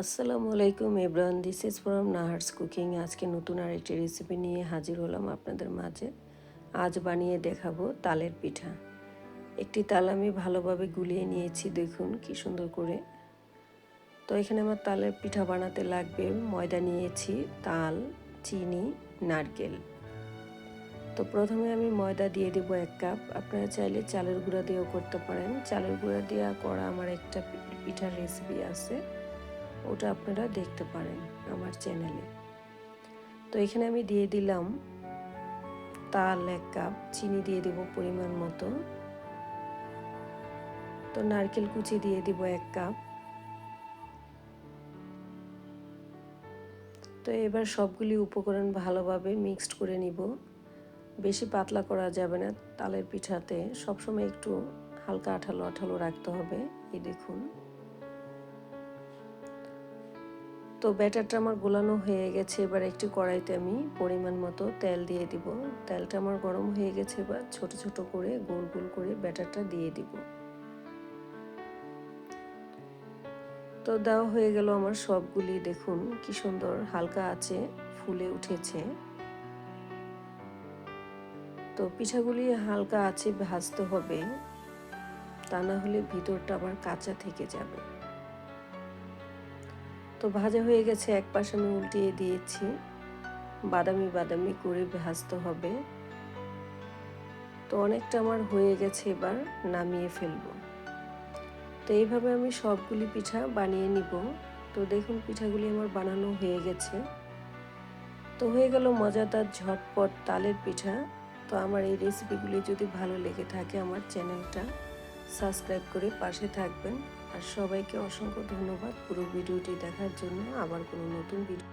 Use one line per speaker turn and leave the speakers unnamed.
আসসালামু আলাইকুম everyone this is from Nahar's cooking আজকে নতুন আরেকটি রেসিপি নিয়ে হাজির হলাম আপনাদের মাঝে। আজ বানিয়ে দেখাবো তালের পিঠা। একটি তাল আমি ভালোভাবে গুলিয়ে নিয়েছি, দেখুন কি সুন্দর করে। তো এখানে আমার তালের পিঠা বানাতে লাগবে ময়দা নিয়েছি, তাল, চিনি, নারকেল। তো প্রথমে আমি ময়দা দিয়ে দেব এক কাপ। আপনারা চাইলে চালের গুঁড়া দিয়েও করতে পারেন। চালের গুঁড়া দিয়ে করা আমার একটা পিঠার রেসিপি আছে। ওটা আপনারা দেখতে পারেন আমার চ্যানেলে তো এখানে আমি দিয়ে দিলাম তাল এক কাপ, চিনি দিয়ে দেব পরিমাণ মতো। তো নারকেল কুচি দিয়ে দিব এক কাপ। তো এবার সবগুলি উপকরণ ভালোভাবে মিক্সড করে নিব। বেশি পাতলা করা যাবে না, তালের পিঠাতে সবসময় একটু হালকা আঠালো আঠালো রাখতে হবে, এই দেখুন। তো ব্যাটারটা আমার গোলানো হয়ে গেছে, এবার একটি কড়াইতে আমি পরিমাণ মতো তেল দিয়ে দিব। তেলটা আমার গরম হয়ে গেছে, এবার ছোট ছোট করে গোল গোল করে ব্যাটারটা দিয়ে দিব। তো দেওয়া হয়ে গেল আমার সবগুলি, দেখুন কি সুন্দর হালকা আছে, ফুলে উঠেছে। তো পিঠাগুলি হালকা আছে, ভাজতে হবে। তা না হলে ভিতরটা আবার কাঁচা থেকে যাবে। তো ভাজা হয়ে গেছে, এক পাশে আমি উল্টিয়ে দিয়েছি। বাদামি বাদামি করে ভাজতে হবে। তো অনেকটা আমার হয়ে গেছে এবার, নামিয়ে ফেলব। তো এইভাবে আমি সবগুলি পিঠা বানিয়ে নিব। তো দেখুন পিঠাগুলি আমার বানানো হয়ে গেছে। তো হয়ে গেল মজাদার ঝটপট তালের পিঠা। তো আমার এই রেসিপিগুলি যদি ভালো লেগে থাকে আমার চ্যানেলটা সাবস্ক্রাইব করে পাশে থাকবেন। আর সবাইকে অসংখ্য ধন্যবাদ পুরো ভিডিওটি দেখার জন্য। আবার কোনো নতুন ভিডিও